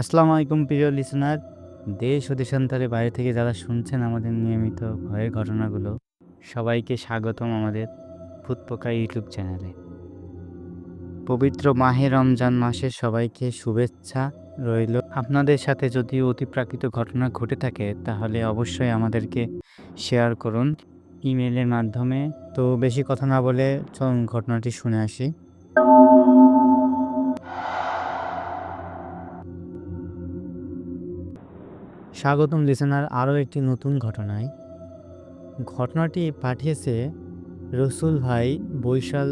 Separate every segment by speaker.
Speaker 1: আসসালামু আলাইকুম, প্রিয় লিসনার দেশ ও দেশান্তরে বাইরে থেকে যারা শুনছেন আমাদের নিয়মিত ভয়ের ঘটনাগুলো, সবাইকে স্বাগতম আমাদের ফুটপোকা ইউটিউব চ্যানেলে। পবিত্র মাহে রমজান মাসের সবাইকে শুভেচ্ছা রইল। আপনাদের সাথে যদি অতিপ্রাকৃত ঘটনা ঘটে থাকে, তাহলে অবশ্যই আমাদেরকে শেয়ার করুন ইমেলের মাধ্যমে। তো বেশি কথা না বলে চলুন ঘটনাটি শুনে আসি। স্বাগতম লিসেনার আরও একটি নতুন ঘটনায়। ঘটনাটি পাঠিয়েছে রসুল ভাই বৈশাল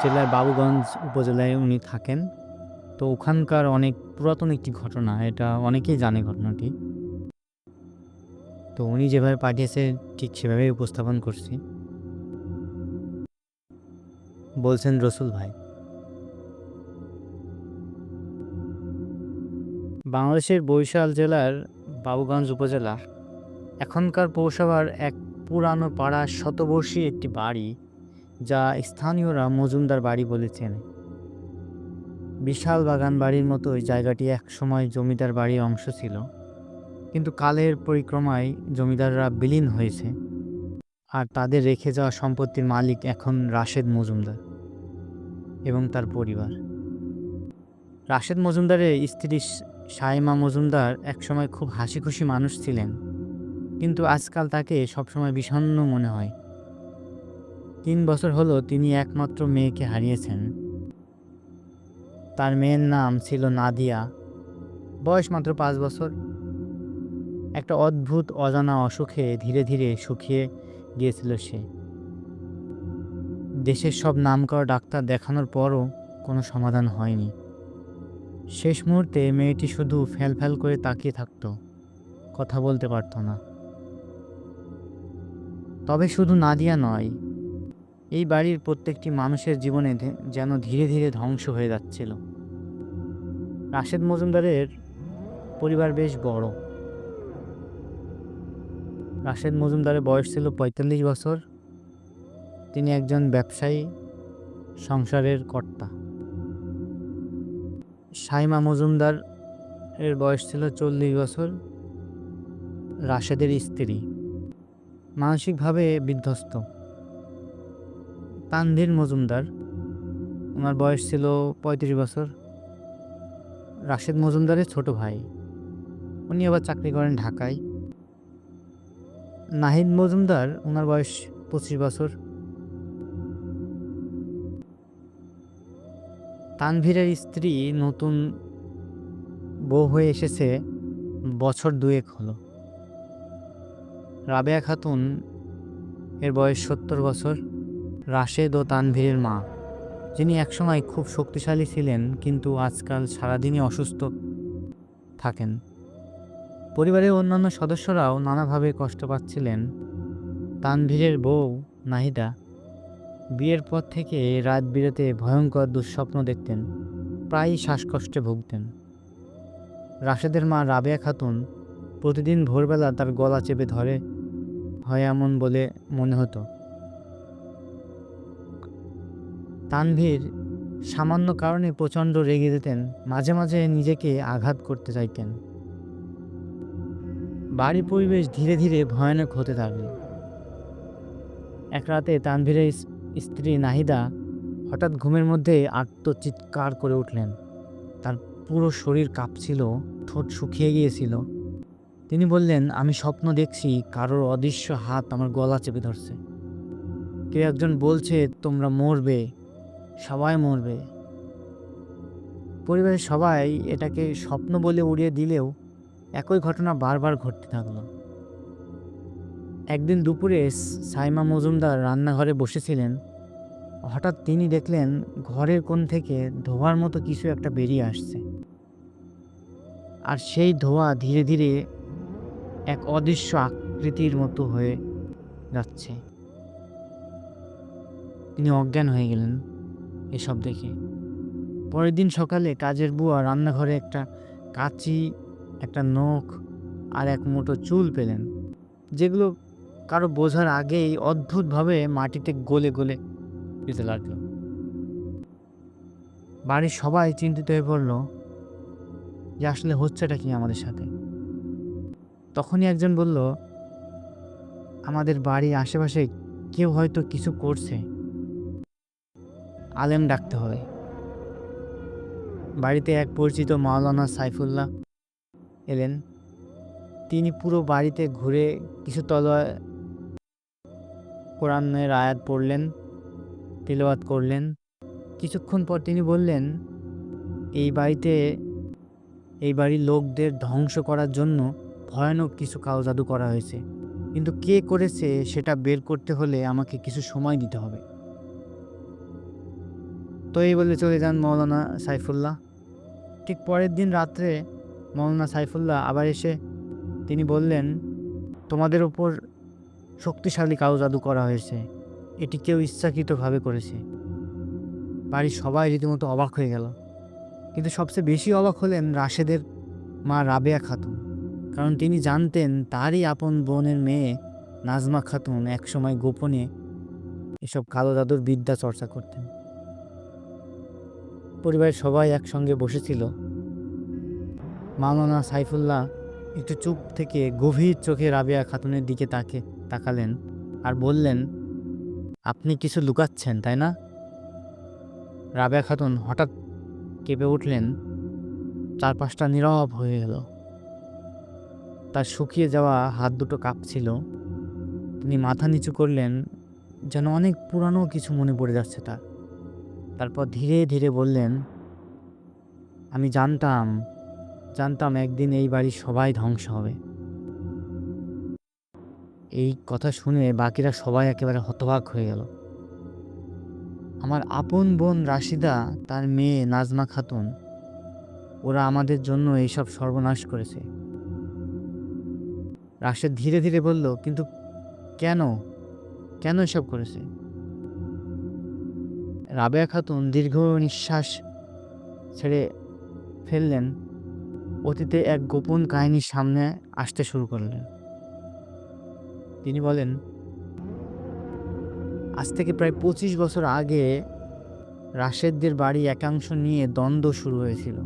Speaker 1: জেলার বাবুগঞ্জ উপজেলায় উনি থাকেন। তো ওখানকার অনেক পুরাতন একটি ঘটনা, এটা অনেকেই জানে ঘটনাটি। তো উনি যেভাবে পাঠিয়েছে, ঠিক সেভাবেই উপস্থাপন করছি। বলছেন রসুল ভাই বাংলাদেশের বরিশাল জেলার বাবুগঞ্জ উপজেলা। এখনকার পৌরসভার এক পুরানো পাড়া শতবর্ষী একটি বাড়ি, যা স্থানীয়রা মজুমদার বাড়ি বলেছেন। বিশাল বাগান বাড়ির মতোই জায়গাটি একসময় জমিদার বাড়ির অংশ ছিল। কিন্তু কালের পরিক্রমায় জমিদাররা বিলীন হয়েছে। আর তাদের রেখে যাওয়া সম্পত্তির মালিক এখন রাশেদ মজুমদার এবং তার পরিবার। রাশেদ মজুমদারের স্ত্রী সাইমা মজুমদার একসময় খুব হাসি খুশি মানুষ ছিলেন, কিন্তু আজকাল তাকে সবসময় বিষণ্ণ মনে হয়। তিন বছর হলো তিনি একমাত্র মেয়েকে হারিয়েছেন। তার মেয়ের নাম ছিল নাদিয়া, বয়স মাত্র পাঁচ বছর। একটা অদ্ভুত, অজানা অসুখে ধীরে ধীরে শুকিয়ে গিয়েছিল সে। দেশের সব নামকরা ডাক্তার দেখানোর পরও কোনো সমাধান হয়নি। শেষ মুহূর্তে মেয়েটি শুধু ফ্যাল ফ্যাল করে তাকিয়ে থাকতো, কথা বলতে পারতো না। তবে শুধু নাদিয়া নয়, এই বাড়ির প্রত্যেকটি মানুষের জীবনে যেন ধীরে ধীরে ধ্বংস হয়ে যাচ্ছিল। রাশেদ মজুমদারের পরিবার বেশ বড়। রাশেদ মজুমদারের বয়স ছিল পঁয়তাল্লিশ বছর। তিনি একজন ব্যবসায়ী, সংসারের কর্তা। সাইমা মজুমদার এর বয়স ছিল চল্লিশ বছর। রাশেদের স্ত্রী। মানসিকভাবে বিধ্বস্ত। তানভীর মজুমদার। ওনার বয়স ছিল পঁয়ত্রিশ বছর। রাশেদ মজুমদারের ছোট ভাই। উনি আবার চাকরি করেন ঢাকায়। নাহিদ মজুমদার, ওনার বয়স পঁচিশ বছর। তানভীরের স্ত্রী নতুন বউ হয়ে এসেছে, বছর দুয়েক হলো। রাবেয়া খাতুন এর বয়স সত্তর বছর, রাশেদ ও তানভীরের মা, যিনি একসময় খুব শক্তিশালী ছিলেন, কিন্তু আজকাল সারাদিনই অসুস্থ থাকেন। পরিবারের অন্যান্য সদস্যরাও নানাভাবে কষ্ট পাচ্ছিলেন তানভীরের বউ নাহিদা। বিয়ের পর থেকে রাত বিরেতে ভয়ঙ্কর দুঃস্বপ্ন দেখতেন, প্রায়ই শ্বাসকষ্টে ভুগতেন। রাশেদের মা রাবেয়া খাতুন প্রতিদিন ভোরবেলা তার গলা চেপে ধরে, হয় এমন বলে মনে হতো। তানভীর সামান্য কারণে প্রচণ্ড রেগে যেতেন, মাঝে মাঝে নিজেকে আঘাত করতে চাইতেন। বাড়ির পরিবেশ ধীরে ধীরে ভয়ানক হতে থাকল। এক রাতে তানভীরের স্ত্রী নাহিদা হঠাৎ ঘুমের মধ্যে আত্মচিৎকার করে উঠলেন। তার পুরো শরীর কাঁপছিল, ঠোঁট শুকিয়ে গিয়েছিল। তিনি বললেন, আমি স্বপ্ন দেখছি, কারোর অদৃশ্য হাত আমার গলা চেপে ধরছে। কেউ একজন বলছে, তোমরা মরবে, সবাই মরবে। পরিবারের সবাই এটাকে স্বপ্ন বলে উড়িয়ে দিলেও একই ঘটনা বারবার ঘটতে থাকল। একদিন দুপুরে সাইমা মজুমদার রান্নাঘরে বসেছিলেন। হঠাৎ তিনি দেখলেন ঘরের কোণ থেকে ধোঁয়ার মতো কিছু একটা বেরিয়ে আসছে। আর সেই ধোঁয়া ধীরে ধীরে এক অদৃশ্য আকৃতির মতো হয়ে যাচ্ছে। তিনি অজ্ঞান হয়ে গেলেন এসব দেখে। পরের দিন সকালে কাজের বুয়া রান্নাঘরে একটা কাঁচি, একটা নখ আর এক মুঠো চুল পেলেন, যেগুলো কারও বোঝার আগেই অদ্ভুতভাবে মাটিতে গলে গলে যেতে লাগল। বাড়ির সবাই চিন্তিত হয়ে পড়ল যে আসলে হচ্ছেটা কি আমাদের সাথে? তখনই একজন বলল, আমাদের বাড়ির আশেপাশে কেউ হয়তো কিছু করছে। আলেম ডাকতে হবে বাড়িতে এক পরিচিত মাওলানা সাইফুল্লাহ এলেন। তিনি পুরো বাড়িতে ঘুরে কিছু তলোয়ার কোরআনের আয়াত পড়লেন, তেলাওয়াত করলেন। কিছুক্ষণ পর তিনি বললেন, এই বাড়িতে, এই বাড়ির লোকদের ধ্বংস করার জন্য ভয়ানক কিছু কালো জাদু করা হয়েছে। কিন্তু কে করেছে সেটা বের করতে হলে আমাকে কিছু সময় দিতে হবে। তো এই বলে চলে যান মৌলানা সাইফুল্লাহ। ঠিক পরের দিন রাত্রে মৌলানা সাইফুল্লাহ আবার এসে তিনি বললেন, তোমাদের ওপর শক্তিশালী কালো জাদু করা হয়েছে। এটি কেউ ইচ্ছাকৃতভাবে করেছে। বাড়ির সবাই রীতিমতো অবাক হয়ে গেল। কিন্তু সবচেয়ে বেশি অবাক হলেন রাশেদের মা রাবেয়া খাতুন। কারণ তিনি জানতেন তারই আপন বোনের মেয়ে নাজমা খাতুন একসময় গোপনে এসব কালো জাদুর বিদ্যা চর্চা করতেন। পরিবারের সবাই একসঙ্গে বসেছিল। মাওলানা সাইফুল্লাহ একটু চুপ থেকে গভীর চোখে রাবেয়া খাতুনের দিকে তাকে তাকালেন আর বললেন, আপনি কিছু লুকাচ্ছেন, তাই না? রাবেয়া খাতুন হঠাৎ কেঁপে উঠলেন। চারপাশটা নীরব হয়ে গেল। তার শুকিয়ে যাওয়া হাত দুটো কাঁপছিল। তিনি মাথা নিচু করলেন, যেন অনেক পুরানো কিছু মনে পড়ে যাচ্ছে তার। তারপর ধীরে ধীরে বললেন, আমি জানতাম জানতাম একদিন এই বাড়ির সবাই ধ্বংস হবে। এই কথা শুনে বাকিরা সবাই একেবারে হতবাক হয়ে গেল। আমার আপন বোন রাশিদা, তার মেয়ে নাজমা খাতুন, ওরা আমাদের জন্য এইসব সর্বনাশ করেছে। রাশেদ ধীরে ধীরে বলল, কিন্তু কেন? কেন এসব করেছে? রাবেয়া খাতুন দীর্ঘ নিঃশ্বাস ছেড়ে ফেললেন। অতীতে এক গোপন কাহিনীর সামনে আসতে শুরু করলেন। তিনি বলেন, আজ থেকে প্রায় পঁচিশ বছর আগে রাশেদদের বাড়ি একাংশ নিয়ে দ্বন্দ্ব শুরু হয়েছিল।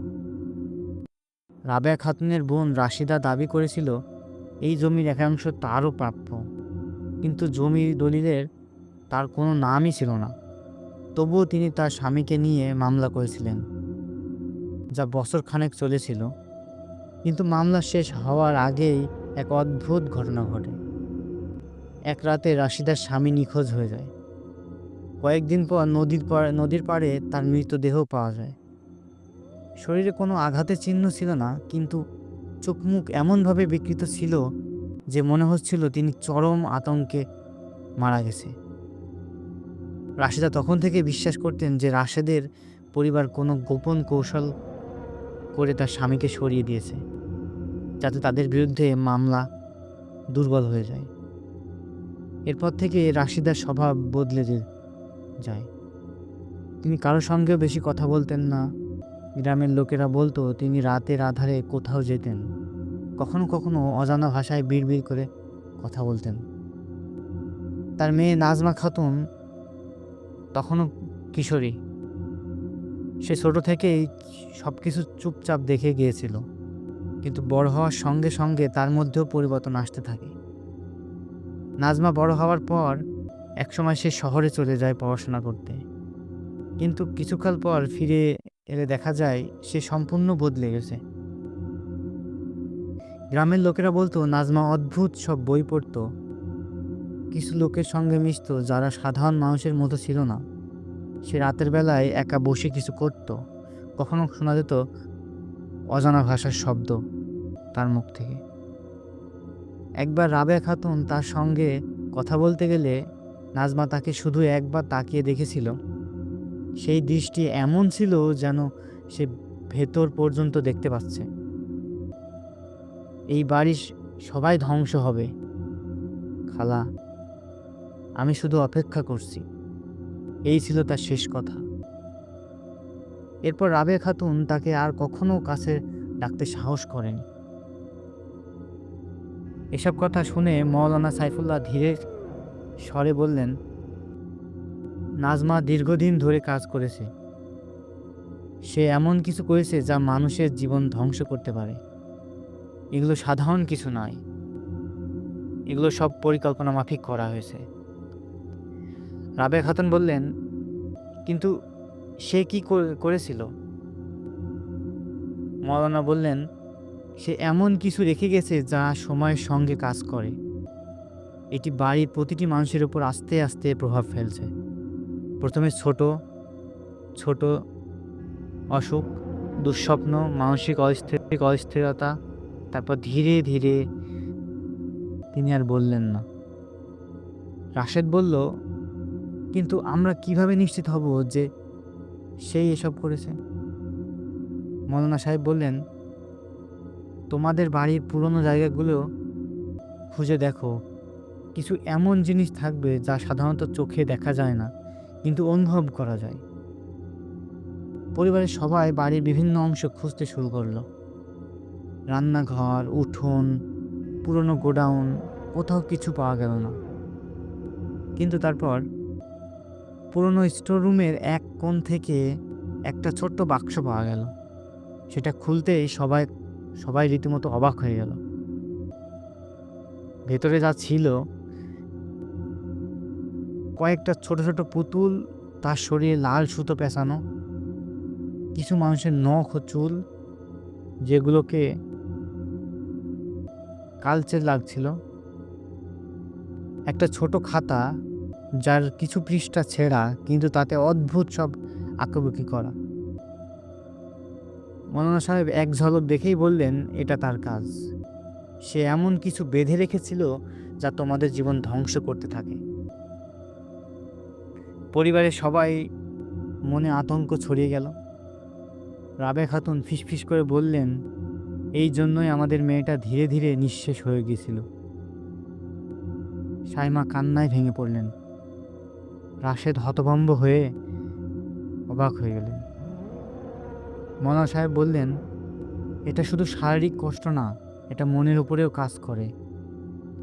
Speaker 1: রাবেয়া খাতুনের বোন রাশিদা দাবি করেছিল, এই জমির একাংশ তারও প্রাপ্য, কিন্তু জমির দলিলের তার কোনো নামই ছিল না। তবুও তিনি তার স্বামীকে নিয়ে মামলা করেছিলেন, যা বছর খানেক চলেছিল। কিন্তু মামলা শেষ হওয়ার আগেই এক অদ্ভুত ঘটনা ঘটে। এক রাতে রাশিদার স্বামী নিখোঁজ হয়ে যায়। কয়েকদিন পর নদীর পাড়ে নদীর পাড়ে তার মৃতদেহ পাওয়া যায়। শরীরে কোনো আঘাতের চিহ্ন ছিল না, কিন্তু চোখ মুখ এমনভাবে বিকৃত ছিল যে মনে হচ্ছিল তিনি চরম আতঙ্কে মারা গেছে। রাশেদা তখন থেকে বিশ্বাস করতেন যে রাশেদের পরিবার কোনো গোপন কৌশল করে তার স্বামীকে সরিয়ে দিয়েছে, যাতে তাদের বিরুদ্ধে মামলা দুর্বল হয়ে যায়। এরপর থেকে রাশিদার স্বভাব বদলে যায়। তিনি কারোর সঙ্গেও বেশি কথা বলতেন না। গ্রামের লোকেরা বলতো, তিনি রাতের আধারে কোথাও যেতেন। কখনো কখনো অজানা ভাষায় বিড়বিড় করে কথা বলতেন। তার মেয়ে নাজমা খাতুন তখনও কিশোরী। সে ছোট থেকেই সব কিছু চুপচাপ দেখে গিয়েছিল। কিন্তু বড় হওয়ার সঙ্গে সঙ্গে তার মধ্যেও পরিবর্তন আসতে থাকে। নাজমা বড় হওয়ার পর একসময় সে শহরে চলে যায় পড়াশোনা করতে। কিন্তু কিছুকাল পর ফিরে এলে দেখা যায় সে সম্পূর্ণ বদলে গেছে। গ্রামের লোকেরা বলতো, নাজমা অদ্ভুত সব বই পড়তো। কিছু লোকের সঙ্গে মিশতো যারা সাধারণ মানুষের মতো ছিল না। সে রাতের বেলায় একা বসে কিছু করত। কখনো শোনা যেত অজানা ভাষার শব্দ তার মুখ থেকে। একবার রাবেয়া খাতুন তার সঙ্গে কথা বলতে গেলে নাজমা তাকে শুধু একবার তাকিয়ে দেখেছিল। সেই দৃষ্টি এমন ছিল যেন সে ভেতর পর্যন্ত দেখতে পাচ্ছে। এই বাড়ির সবাই ধ্বংস হবে। খালা, আমি শুধু অপেক্ষা করছি। এই ছিল তার শেষ কথা। এরপর রাবে খাতুন তাকে আর কখনো কাছে ডাকতে সাহস করেনি। এসব কথা শুনে মৌলানা সাইফুল্লাহ ধীরে স্বরে বললেন, নাজমা দীর্ঘদিন ধরে কাজ করেছে। সে এমন কিছু করেছে যা মানুষের জীবন ধ্বংস করতে পারে। এগুলো সাধারণ কিছু নয়। এগুলো সব পরিকল্পনা মাফিক করা হয়েছে। রাবে খাতুন বললেন, কিন্তু সে কি করে- করেছিল? মৌলানা বললেন সে এমন কিছু রেখে গেছে যা সময়ের সঙ্গে কাজ করে। এটি বাড়ির প্রতিটি মানুষের উপর আস্তে আস্তে প্রভাব ফেলছে। প্রথমে ছোট ছোট, অসুখ, দুঃস্বপ্ন, মানসিক অস্থির অস্থিরতা, তারপর ধীরে ধীরে তিনি আর বললেন না। রাশেদ বলল, কিন্তু আমরা কীভাবে নিশ্চিত হব যে সেই এসব করেছে? মৌলানা সাহেব বললেন তোমাদের বাড়ির পুরনো জায়গাগুলো খুঁজে দেখো। কিছু এমন জিনিস থাকবে যা সাধারণত চোখে দেখা যায় না, কিন্তু অনুভব করা যায়। পরিবারের সবাই বাড়ির বিভিন্ন অংশ খুঁজতে শুরু করল। রান্নাঘর, উঠোন, পুরনো গোডাউন, কোথাও কিছু পাওয়া গেল না। কিন্তু তারপর পুরনো স্টোর রুমের এক কোণ থেকে একটা ছোট্ট বাক্স পাওয়া গেল। সেটা খুলতেই সবাই সবাই রীতিমতো অবাক হয়ে গেল। ভেতরে যা ছিল, কয়েকটা ছোট ছোট পুতুল, তার শরীরে লাল সুতো পেঁচানো, কিছু মানুষের নখ ও চুল, যেগুলোকে কালচে লাগছিল। একটা ছোট খাতা, যার কিছু পৃষ্ঠা ছেঁড়া, কিন্তু তাতে অদ্ভুত সব আঁকাবুকি করা। মৌলানা সাহেব এক ঝলক দেখেই বললেন, এটা তার কাজ। সে এমন কিছু বেঁধে রেখেছিল যা তোমাদের জীবন ধ্বংস করতে থাকে। পরিবারের সবাই মনে আতঙ্ক ছড়িয়ে গেল। রাবে খাতুন ফিসফিস করে বললেন, এই জন্যই আমাদের মেয়েটা ধীরে ধীরে নিঃশেষ হয়ে গিয়েছিল। সাইমা কান্নায় ভেঙে পড়লেন। রাশেদ হতভম্ব হয়ে অবাক হয়ে গেলেন। মনা সাহেব বললেন, এটা শুধু শারীরিক কষ্ট না, এটা মনের উপরেও কাজ করে।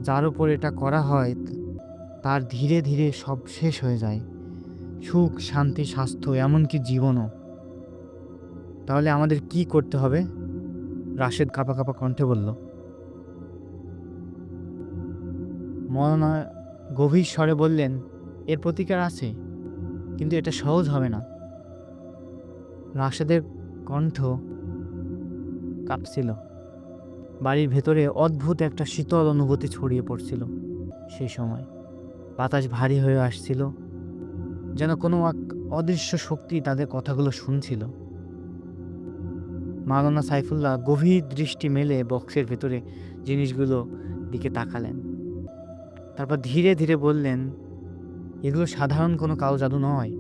Speaker 1: যার উপর এটা করা হয়, তার ধীরে ধীরে সব শেষ হয়ে যায়। সুখ, শান্তি, স্বাস্থ্য, এমনকি জীবনও। তাহলে আমাদের কি করতে হবে? রাশেদ কাপা কাপা কণ্ঠে বলল, মৌলানা গভীর স্বরে বললেন, এর প্রতিকার আছে, কিন্তু এটা সহজ হবে না। রাশেদের কণ্ঠ কাঁপছিল। বাড়ির ভেতরে অদ্ভুত একটা শীতল অনুভূতি ছড়িয়ে পড়ছিল সেই সময়। বাতাস ভারী হয়ে আসছিল, যেন কোনো এক অদৃশ্য শক্তি তাদের কথাগুলো শুনছিল। মাওলানা সাইফুল্লাহ গভীর দৃষ্টি মেলে বক্সের ভেতরে জিনিসগুলো দিকে তাকালেন। তারপর ধীরে ধীরে বললেন, এগুলো সাধারণ কোনো কালো জাদু নয়।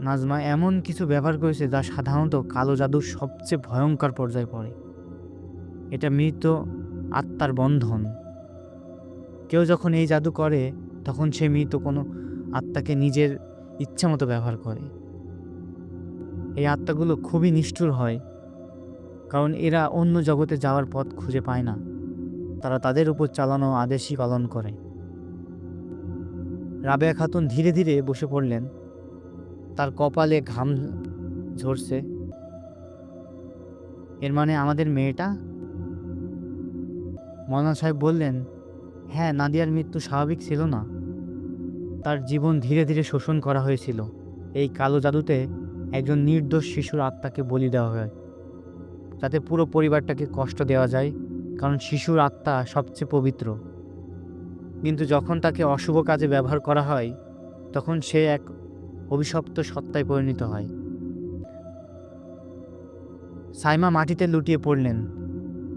Speaker 1: নাজমা এমন কিছু ব্যবহার করেছে যা সাধারণত কালো জাদুর সবচেয়ে ভয়ঙ্কর পর্যায়ে পড়ে। এটা মৃত আত্মার বন্ধন। কেউ যখন এই জাদু করে, তখন সে মৃত কোনো আত্মাকে নিজের ইচ্ছা মতো ব্যবহার করে। এই আত্মাগুলো খুবই নিষ্ঠুর হয়, কারণ এরা অন্য জগতে যাওয়ার পথ খুঁজে পায় না। তারা তাদের উপর চালানো আদেশই পালন করে। রাবেয়া খাতুন ধীরে ধীরে বসে পড়লেন। তার কপালে ঘাম ঝরছে। এর মানে আমাদের মেয়েটা? মনা সাহেব বললেন হ্যাঁ নাদিয়ার মৃত্যু স্বাভাবিক ছিল না। তার জীবন ধীরে ধীরে শোষণ করা হয়েছিল। এই কালো জাদুতে একজন নির্দোষ শিশুর আত্মাকে বলি দেওয়া হয়। যাতে পুরো পরিবারটাকে কষ্ট দেওয়া যায়, কারণ শিশুর আত্মা সবচেয়ে পবিত্র। কিন্তু যখন তাকে অশুভ কাজে ব্যবহার করা হয়, তখন সে এক অভিশপ্ত সত্তায় পরিণত হয়। সাইমা মাটিতে লুটিয়ে পড়লেন।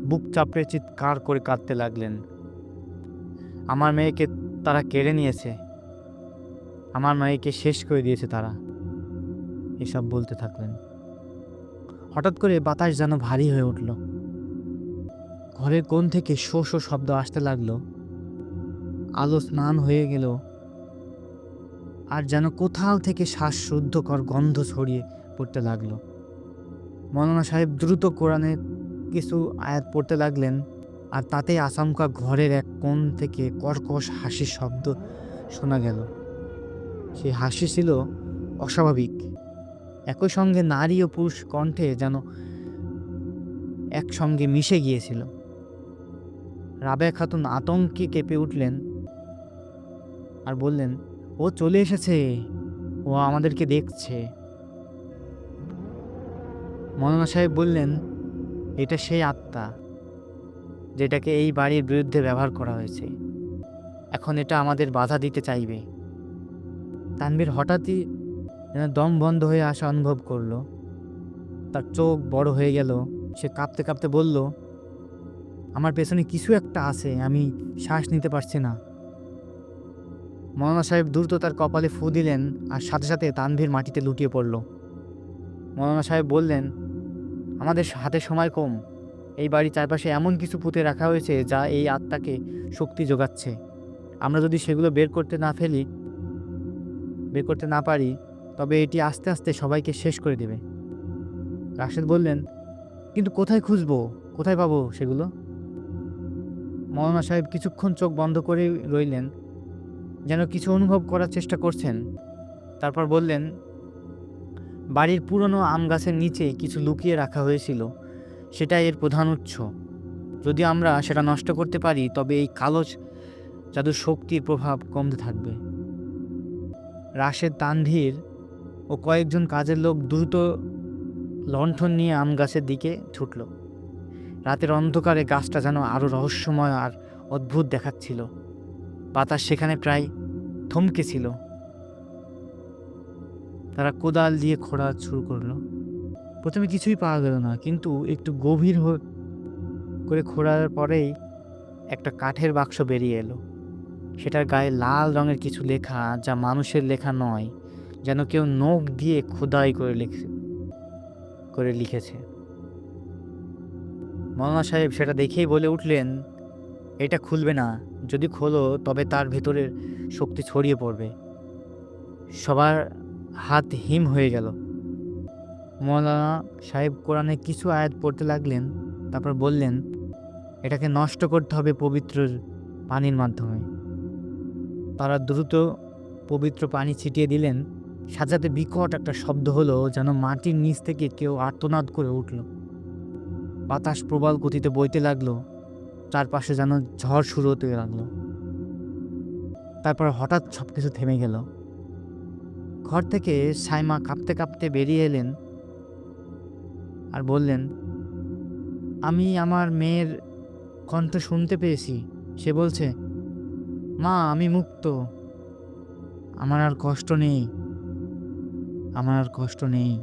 Speaker 1: বুক চাপড়ে চিৎকার করে কাঁদতে লাগলেন। আমার মেয়েকে তারা কেড়ে নিয়েছে। আমার মেয়েকে শেষ করে দিয়েছে তারা। এসব বলতে থাকলেন। হঠাৎ করে বাতাস যেন ভারী হয়ে উঠল। ঘরের কোণ থেকে শো শো শব্দ আসতে লাগল। আলো স্নান হয়ে গেল। আর যেন কোথাও থেকে শ্বাসরুদ্ধকর গন্ধ ছড়িয়ে পড়তে লাগল। মৌলানা সাহেব দ্রুত কোরআনের কিছু আয়াত পড়তে লাগলেন আর তাতে আচমকা ঘরের এক কোণ থেকে কর্কশ হাসির শব্দ শোনা গেল। সেই হাসি ছিল অস্বাভাবিক। একই সঙ্গে নারী ও পুরুষ কণ্ঠে যেন একসঙ্গে মিশে গিয়েছিল। রাবেয়া খাতুন আতঙ্কে কেঁপে উঠলেন আর বললেন ও চলে এসেছে। ও আমাদেরকে দেখছে। মৌলানা সাহেব বললেন, এটা সেই আত্মা যেটাকে এই বাড়ির বিরুদ্ধে ব্যবহার করা হয়েছে। এখন এটা আমাদের বাধা দিতে চাইবে। তানবীর হঠাৎই যেন দম বন্ধ হয়ে আসা অনুভব করল। তার চোখ বড় হয়ে গেল। সে কাঁপতে কাঁপতে বলল, আমার পেছনে কিছু একটা আছে, আমি শ্বাস নিতে পারছি না। মৌলানা সাহেব দ্রুত তার কপালে ফু দিলেন আর সাথে সাথে তানভীর মাটিতে লুটিয়ে পড়ল। মৌলানা সাহেব বললেন, আমাদের হাতে সময় কম। এই বাড়ির চারপাশে এমন কিছু পুঁতে রাখা হয়েছে যা এই আত্মাকে শক্তি যোগাচ্ছে। আমরা যদি সেগুলো বের করতে না ফেলি, বের করতে না পারি, তবে এটি আস্তে আস্তে সবাইকে শেষ করে দেবে। রাশেদ বললেন, কিন্তু কোথায় খুঁজবো? কোথায় পাবো সেগুলো? মৌলানা সাহেব কিছুক্ষণ চোখ বন্ধ করে রইলেন। যেন কিছু অনুভব করার চেষ্টা করছেন। তারপর বললেন, বাড়ির পুরনো আম গাছের নিচে কিছু লুকিয়ে রাখা হয়েছিল। সেটা এর প্রধান উৎস। যদি আমরা সেটা নষ্ট করতে পারি, তবে এই কালো জাদুর শক্তির প্রভাব কমতে থাকবে। রাশেদ তানভীর ও কয়েকজন কাজের লোক দ্রুত লণ্ঠন নিয়ে আম গাছের দিকে ছুটল। রাতের অন্ধকারে গাছটা যেন আরও রহস্যময় আর অদ্ভুত দেখাচ্ছিল। বাতাস সেখানে প্রায় থমকে ছিল। তারা কোদাল দিয়ে খোঁড়া শুরু করল। প্রথমে কিছুই পাওয়া গেল না, কিন্তু একটু গভীর করে খোঁড়ার পরেই একটা কাঠের বাক্স বেরিয়ে এলো। সেটার গায়ে লাল রঙের কিছু লেখা যা মানুষের লেখা নয়, যেন কেউ নখ দিয়ে খোদাই করে লিখে, করে লিখেছে। মৌলানা সাহেব সেটা দেখেই বলে উঠলেন এটা খুলবে না। যদি খোলো, তবে তার ভেতরের শক্তি ছড়িয়ে পড়বে। সবার হাত হিম হয়ে গেল। মৌলানা সাহেব কোরআনে কিছু আয়াত পড়তে লাগলেন, তারপর বললেন, এটাকে নষ্ট করতে হবে পবিত্র পানির মাধ্যমে। তারা দ্রুত পবিত্র পানি ছিটিয়ে দিলেন। সাজাতে বিকট একটা শব্দ হলো, যেন মাটির নিচ থেকে কেউ আর্তনাদ করে উঠল। বাতাস প্রবল গতিতে বইতে লাগল। চারপাশে যেন ঝড় শুরু হতে লাগল। তারপর হঠাৎ সব কিছু থেমে গেল। ঘর থেকে সাইমা কাঁপতে কাঁপতে বেরিয়ে এলেন আর বললেন, আমি আমার মেয়ের কণ্ঠ শুনতে পেয়েছি। সে বলছে, মা, আমি মুক্ত। আমার আর কষ্ট নেই। আমার আর কষ্ট নেই।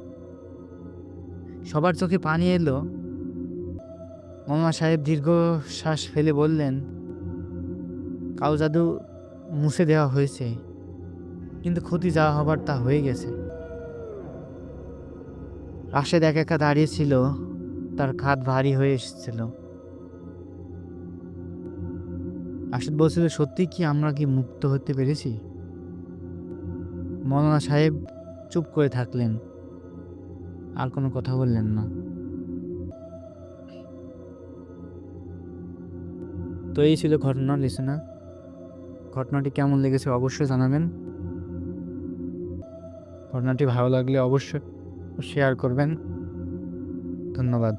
Speaker 1: সবার চোখে পানি এলো। মামা সাহেব দীর্ঘশ্বাস ফেলে বললেন কাউ জাদু মুছে দেওয়া হয়েছে, কিন্তু ক্ষতি যা হবার তা হয়ে গেছে। রাশেদ এক একা দাঁড়িয়েছিল তার খাত ভারী হয়ে এসেছিল। রাশেদ বলছিল, সত্যি কি আমরা কি মুক্ত হতে পেরেছি? মৌলানা সাহেব চুপ করে থাকলেন, আর কোনো কথা বললেন না। তো এই ছিল ঘটনা, লিসেনা। ঘটনাটি কেমন লেগেছে অবশ্যই জানাবেন। ঘটনাটি ভালো লাগলে অবশ্যই শেয়ার করবেন। ধন্যবাদ।